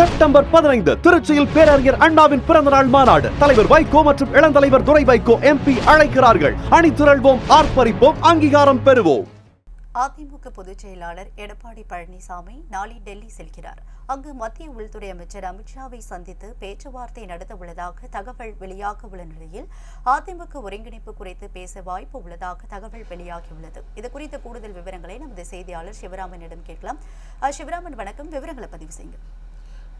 September பதினைந்து திருச்சியில் பேரறிஞர் அண்ணாவின் பிறந்த நாள் மாநாடு. தலைவர் வைகோ மற்றும் இளந்தலைவர் துரை வைகோ எம்பி அழைக்கிறார்கள். அணிதிரள்வோம் ஆர்ப்பரிப்போம் அங்கீகாரம் பெறுவோம். அதிமுக பொதுச் செயலாளர் எடப்பாடி பழனிசாமி நாளை டெல்லி செல்கிறார். அங்கு மத்திய உள்துறை அமைச்சர் அமித்ஷாவை சந்தித்து பேச்சுவார்த்தை நடத்த உள்ளதாக தகவல் வெளியாக உள்ள நிலையில் அதிமுக ஒருங்கிணைப்பு குறித்து பேச வாய்ப்பு உள்ளதாக தகவல் வெளியாகியுள்ளது. இது குறித்த கூடுதல் விவரங்களை நமது செய்தியாளர் சிவராமனிடம் கேட்கலாம். சிவராமன் வணக்கம். விவரங்களை பதிவு செய்யுங்கள்.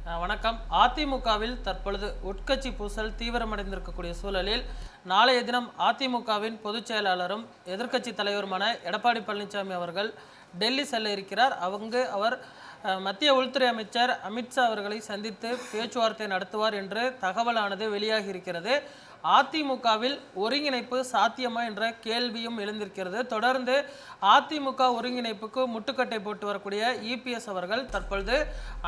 வணக்கம். அதிமுகவில் தற்பொழுது உட்கட்சி பூசல் தீவிரமடைந்திருக்கக்கூடிய சூழலில் நாளைய தினம் அதிமுகவின் பொதுச் செயலாளரும் எதிர்க்கட்சி தலைவருமான எடப்பாடி பழனிசாமி அவர்கள் டெல்லி செல்ல இருக்கிறார். அங்கு அவர் மத்திய உள்துறை அமைச்சர் அமித்ஷா அவர்களை சந்தித்து பேச்சுவார்த்தை நடத்துவார் என்று தகவலானது வெளியாகி இருக்கிறது. அதிமுகவில் ஒருங்கிணைப்பு சாத்தியமா என்ற கேள்வியும் எழுந்திருக்கிறது. தொடர்ந்து அதிமுக ஒருங்கிணைப்புக்கு முட்டுக்கட்டை போட்டு வரக்கூடிய இபிஎஸ் அவர்கள் தற்பொழுது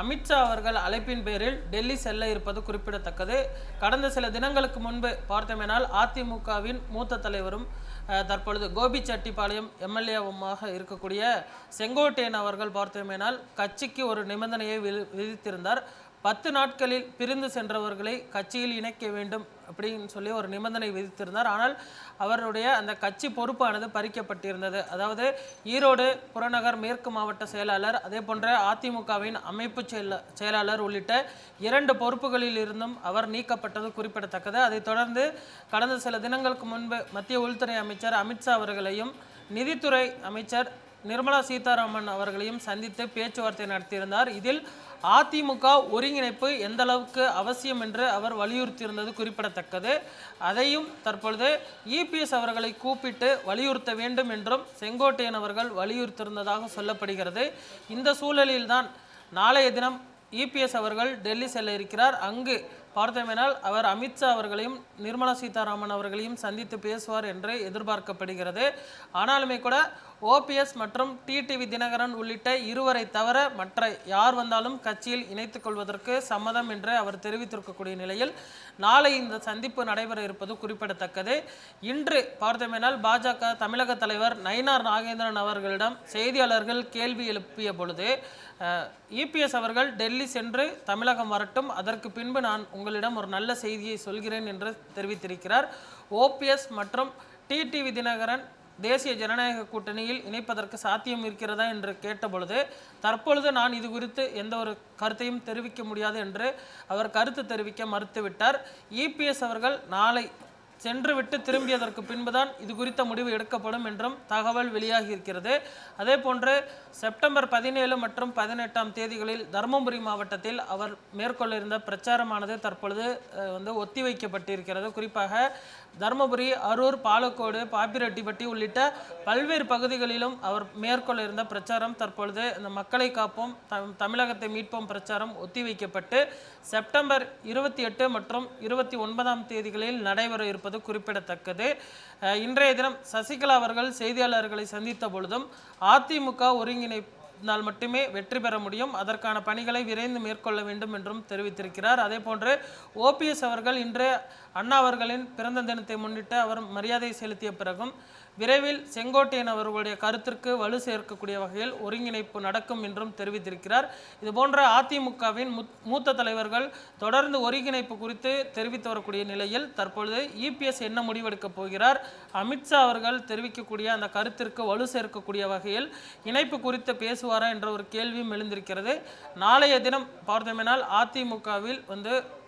அமித்ஷா அவர்கள் அழைப்பின் பேரில் டெல்லி செல்ல இருப்பது குறிப்பிடத்தக்கது. கடந்த சில தினங்களுக்கு முன்பு பார்த்தோமேனால் அதிமுகவின் மூத்த தலைவரும் தற்பொழுது தற்பொழுது கோபிச்செட்டிப்பாளையம் எம்எல்ஏவுமாக இருக்கக்கூடிய செங்கோட்டையன் அவர்கள் பார்த்தோமேனால் கட்சிக்கு ஒரு நிபந்தனையை விதித்திருந்தார். பத்து நாட்களில் பிரிந்து சென்றவர்களை கட்சியில் இணைக்க வேண்டும் அப்படின்னு சொல்லி ஒரு நிபந்தனை விதித்திருந்தார். ஆனால் அவருடைய அந்த கட்சி பொறுப்பானது பறிக்கப்பட்டிருந்தது. அதாவது ஈரோடு புறநகர் மேற்கு மாவட்ட செயலாளர் அதே போன்ற அதிமுகவின் அமைப்பு செயலாளர் உள்ளிட்ட இரண்டு பொறுப்புகளில் இருந்தும் அவர் நீக்கப்பட்டது குறிப்பிடத்தக்கது. அதைத் தொடர்ந்து கடந்த சில தினங்களுக்கு முன்பு மத்திய உள்துறை அமைச்சர் அமித்ஷா அவர்களையும் நிதித்துறை அமைச்சர் நிர்மலா சீதாராமன் அவர்களையும் சந்தித்து பேச்சுவார்த்தை நடத்தியிருந்தார். இதில் அதிமுக ஒருங்கிணைப்பு எந்த அளவுக்கு அவசியம் என்று அவர் வலியுறுத்தியிருந்தது குறிப்பிடத்தக்கது. அதையும் தற்பொழுது இபிஎஸ் அவர்களை கூப்பிட்டு வலியுறுத்த வேண்டும் என்றும் செங்கோட்டையன் அவர்கள் வலியுறுத்தியிருந்ததாக சொல்லப்படுகிறது. இந்த சூழலில்தான் நாளைய தினம் இபிஎஸ் அவர்கள் டெல்லி செல்ல இருக்கிறார். அங்கு பார்த்தோமேனால் அவர் அமித்ஷா அவர்களையும் நிர்மலா சீதாராமன் அவர்களையும் சந்தித்து பேசுவார் என்று எதிர்பார்க்கப்படுகிறது. ஆனாலுமே கூட ஓபிஎஸ் மற்றும் டிடிவி தினகரன் உள்ளிட்ட இருவரை தவிர மற்ற யார் வந்தாலும் கட்சியில் இணைத்துக் கொள்வதற்கு சம்மதம் என்று அவர் தெரிவித்திருக்கக்கூடிய நிலையில் நாளை இந்த சந்திப்பு நடைபெற இருப்பது குறிப்பிடத்தக்கது. இன்று பார்த்தோமேனால் பாஜக தமிழக தலைவர் நயினார் நாகேந்திரன் அவர்களிடம் செய்தியாளர்கள் கேள்வி எழுப்பிய பொழுது இபிஎஸ் அவர்கள் டெல்லி சென்று தமிழகம் வரட்டும் அதற்கு பின்பு நான் உங்களிடம் ஒரு நல்ல செய்தியை சொல்கிறேன் என்று தெரிவித்திருக்கிறார். ஓபிஎஸ் மற்றும் டிடிவி தினகரன் தேசிய ஜனநாயக கூட்டணியில் இணைப்பதற்கு சாத்தியம் இருக்கிறதா என்று கேட்டபொழுது தற்பொழுது நான் இது குறித்து எந்த ஒரு கருத்தையும் தெரிவிக்க முடியாது என்று அவர் கருத்து தெரிவிக்க மறுத்துவிட்டார். இபிஎஸ் அவர்கள் நாளை சென்று விட்டு திரும்பியதற்கு பின்புதான் இது குறித்த முடிவு எடுக்கப்படும் என்றும் தகவல் வெளியாகி இருக்கிறது அதே போன்று செப்டம்பர் பதினேழு மற்றும் பதினெட்டாம் தேதிகளில் தருமபுரி மாவட்டத்தில் அவர் மேற்கொள்ள இருந்த பிரச்சாரமானது தற்பொழுது வந்து ஒத்திவைக்கப்பட்டிருக்கிறது. குறிப்பாக தருமபுரி அரூர் பாலக்கோடு பாப்பிரெட்டிப்பட்டி உள்ளிட்ட பல்வேறு பகுதிகளிலும் அவர் மேற்கொள்ள இருந்த பிரச்சாரம் தற்பொழுது இந்த மக்களை காப்போம் தம்- தமிழகத்தை மீட்போம் பிரச்சாரம் ஒத்திவைக்கப்பட்டு செப்டம்பர் இருபத்தி எட்டு மற்றும் இருபத்தி ஒன்பதாம் தேதிகளில் நடைபெற இருப்பது குறிப்பிடத்தக்கது. இன்றைய தினம் சசிகலா அவர்கள் செய்தியாளர்களை சந்தித்த பொழுதும் அதிமுக ஒருங்கிணைந்தால் மட்டுமே வெற்றி பெற முடியும். அதற்கான பணிகளை விரைந்து மேற்கொள்ள வேண்டும் என்றும் தெரிவித்திருக்கிறார். அதே போன்று ஓபிஎஸ் அவர்கள் இன்று அண்ணா அவர்களின் பிறந்த தினத்தை முன்னிட்டு அவர் மரியாதை செலுத்திய பிறகும் விரைவில் செங்கோட்டையன் அவர்களுடைய கருத்திற்கு வலு சேர்க்கக்கூடிய வகையில் ஒருங்கிணைப்பு நடக்கும் என்றும் தெரிவித்திருக்கிறார். இதுபோன்ற அதிமுகவின் மூத்த தலைவர்கள் தொடர்ந்து ஒருங்கிணைப்பு குறித்து தெரிவித்து வரக்கூடிய நிலையில் தற்பொழுது இபிஎஸ் என்ன முடிவெடுக்கப் போகிறார்? அமித்ஷா அவர்கள் தெரிவிக்கக்கூடிய அந்த கருத்திற்கு வலு சேர்க்கக்கூடிய வகையில் இணைப்பு குறித்து பேசுவார் என்ற ஒரு கேள்வியும் எழுந்திருக்கிறது. நாளைய தினம் பார்த்தோமேனால் அதிமுகவில் வந்து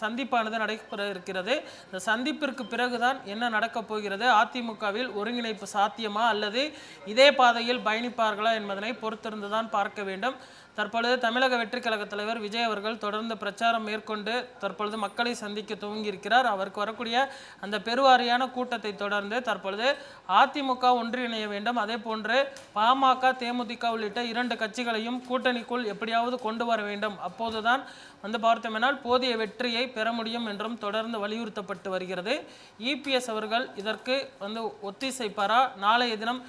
சந்திப்பானது நடைபெற இருக்கிறது. இந்த சந்திப்பிற்கு பிறகுதான் என்ன நடக்கப் போகிறது? அதிமுகவில் ஒருங்கிணைப்பு சாத்தியமா? அல்லது இதே பாதையில் பயணிப்பார்களா என்பதனை பொறுத்திருந்துதான் பார்க்க வேண்டும். தற்பொழுது தமிழக வெற்றி கழக தலைவர் விஜய் அவர்கள் தொடர்ந்து பிரச்சாரம் மேற்கொண்டு தற்பொழுது மக்களை சந்திக்க துவங்கியிருக்கிறார். அவருக்கு வரக்கூடிய அந்த பெருவாரியான கூட்டத்தை தொடர்ந்து தற்பொழுது அதிமுக ஒன்றிணைய வேண்டும். அதே போன்று பாமக தேமுதிக உள்ளிட்ட இரண்டு கட்சிகளையும் கூட்டணிக்குள் எப்படியாவது கொண்டு வர வேண்டும். அப்போதுதான் வந்து பார்த்தோமெனால் போதிய வெற்றியை பெற முடியும் என்றும் தொடர்ந்து வலியுறுத்தப்பட்டு வருகிறது. இபிஎஸ் அவர்கள் இதற்கு வந்து ஒத்திசைப்பாரா? நாளைய தினம்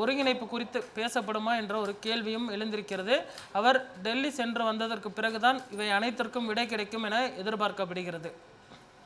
ஒருங்கிணைப்பு குறித்து பேசப்படுமா என்ற ஒரு கேள்வியும் எழுந்திருக்கிறது. அவர் டெல்லி சென்று வந்ததற்கு பிறகுதான் இவை அனைத்திற்கும் விடை கிடைக்கும் என எதிர்பார்க்கப்படுகிறது.